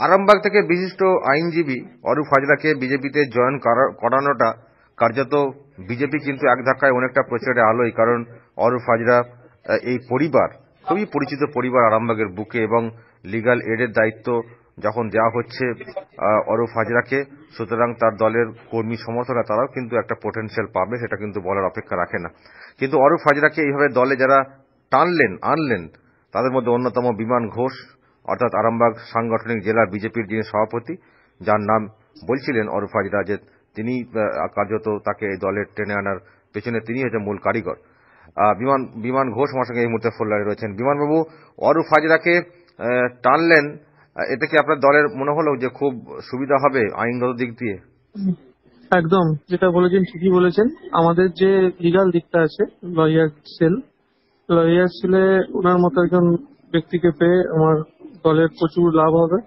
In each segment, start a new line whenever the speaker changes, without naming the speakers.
আরামবাগ থেকে বিশিষ্ট আইনজীবী অরূপ হাজরাকে বিজেপিতে জয়েন করা- করানোটা কার্যত বিজেপি কিন্তু এক ধাক্কায় অনেকটা প্রচারে আলোয়, কারণ অরূপ হাজরা এই পরিবার, খুবই পরিচিত পরিবার আরামবাগের বুকে এবং লিগাল এডের দায়িত্ব যখন দেওয়া হচ্ছে অরূপ হাজরাকে, সুতরাং তার দলের কর্মী সমর্থকরা তারাও কিন্তু একটা পোটেনশিয়াল পাবে, সেটা কিন্তু বলার অপেক্ষা রাখে না। কিন্তু অরূপ হাজরাকে এইভাবে দলে যারা টানলেন, আনলেন, তাদের মধ্যে অন্যতম বিমান ঘোষ অর্থাৎ আরামবাগ সাংগঠনিক জেলা বিজেপির যিনি সভাপতি যার নাম বলছিলেন হাজরা যে তিনি কার্যত তাকে এই দলের টেনে আনার পেছনে তিনি হচ্ছে মূল কারিগর। বিমান বিমান ঘোষ আমার সঙ্গে এই মুহূর্তে ফোল্লারে রয়েছেন। বিমানবাবু অরূপ হাজরাকে আহ, টানলেন এতে কি আপনার দলের মনে হলো যে খুব সুবিধা হবে আইনগত দিক দিয়ে?
একদম যেটা বলেছেন ঠিকই বলেছেন। আমাদের যে লিগাল দিকটা আছে লয়ার সেল লয়ার সেলে ওনার মতো একজন ব্যক্তিকে পেয়ে আমার দলের প্রচুর লাভ হবে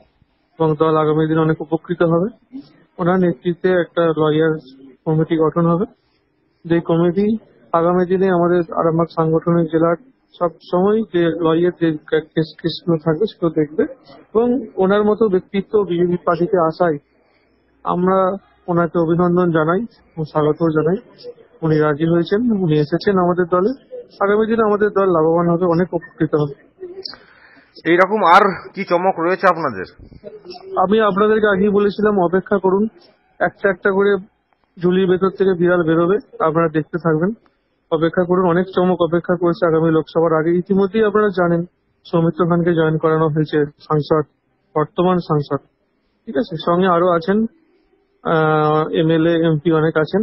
এবং দল আগামী দিনে অনেক উপকৃত হবে। ওনার নেতৃত্বে একটা লয়ার কমিটি গঠন হবে। যে কমিটি আগামী দিনে আমাদের আরামবাগ সাংগঠনিক জেলার সব সময় যে লয়ার যে কেস কেসগুলো থাকবে সেগুলো দেখবে এবং ওনার মতো ব্যক্তিত্ব বিজেপি পার্টিতে আসায় আমরা ওনাকে অভিনন্দন জানাই ও স্বাগত জানাই। উনি রাজি হয়েছেন, উনি এসেছেন আমাদের দলে। আগামী দিনে আমাদের দল লাভবান হবে, অনেক উপকৃত হবে।
এইরকম আর কি চমক রয়েছে আপনাদের?
আমি আপনাদেরকে আগেই বলেছিলাম, অপেক্ষা করুন। একটা একটা করে ঝুলির ভেতর থেকে বিড়াল বেরোবে, আপনারা দেখতে থাকবেন। অপেক্ষা করুন, অনেক চমক অপেক্ষা করেছে আগামী লোকসভার আগে। ইতিমধ্যেই আপনারা জানেন, সৌমিত্র খানকে জয়েন করানো হয়েছে সাংসদ, বর্তমান সাংসদ। ঠিক আছে, সঙ্গে আরও আছেন এমএলএ, এমপি অনেক আছেন।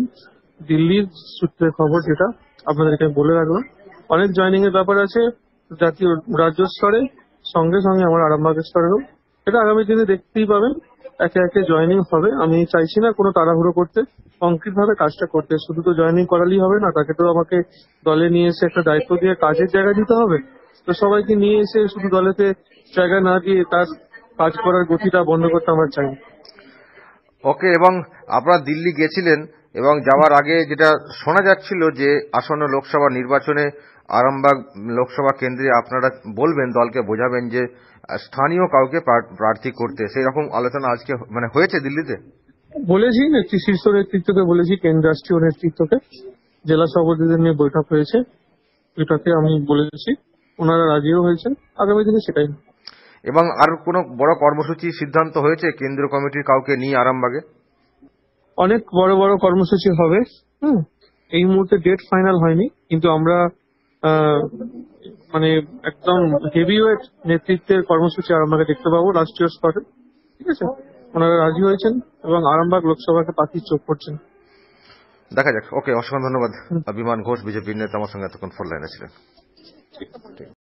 দিল্লির সূত্রে খবর যেটা, আপনাদেরকে বলে রাখলাম। অনেক জয়েনিং এর ব্যাপার আছে, জাতীয় রাজ্য স্তরে। সঙ্গে সঙ্গে আমার আরামবাগের স্তরেও এটা আগামী দিনে দেখতেই পাবেন। একে একে জয়েনিং হবে। আমি চাইছি না কোনো তাড়াহুড়ো করতে। কংক্রিট ভাবে কাজটা করতে। শুধু তো জয়েনিং করালেই হবে না, তাকে তো আমাকে দলে নিয়ে এসে একটা দায়িত্ব দিয়ে কাজের জায়গা দিতে হবে। তো সবাইকে নিয়ে এসে শুধু দলেতে জায়গা না দিয়ে তার কাজ করার গতিটা বন্ধ করতে আমার চাই
ওকে, এবং আপনারা দিল্লি গেছিলেন। এবং যাওয়ার আগে যেটা শোনা যাচ্ছিল যে আসন্ন লোকসভা নির্বাচনে আরামবাগ লোকসভা কেন্দ্রে আপনারা বলবেন দলকে বোঝাবেন যে স্থানীয় কাউকে প্রার্থী করতে। সেই রকম আলোচনা আজকে মানে হয়েছে দিল্লিতে?
বলেছি শীর্ষ নেতৃত্বকে বলেছি কেন্দ্র রাষ্ট্রীয় নেতৃত্বকে। জেলা সভাপতিদের নিয়ে বৈঠক হয়েছে এটাতে আমি বলেছি ওনারা রাজিও হয়েছেন আগামী দিনে সেটাই।
এবং আর কোনো বড় কর্মসূচি সিদ্ধান্ত হয়েছে কেন্দ্রীয় কমিটির কাউকে নিয়ে আরামবাগে?
অনেক বড় বড় কর্মসূচি হবে। হুম। এই মুহূর্তে ডেট ফাইনাল হয়নি কিন্তু আমরা আহ, মানে একদম হেভি ওয়েট নেতৃত্বের কর্মসূচি আরামবাগে দেখতে পাবো রাষ্ট্রীয় স্তরে ঠিক আছে? ওনারা রাজি হয়েছেন এবং আরামবাগ লোকসভাকে পাখির চোখ করছেন
দেখা যাক। ওকে অসংখ্য ধন্যবাদ। বিমান ঘোষ বিজেপির নেতা আমার সঙ্গে এতক্ষণ ফোন লাইনে ছিলেন।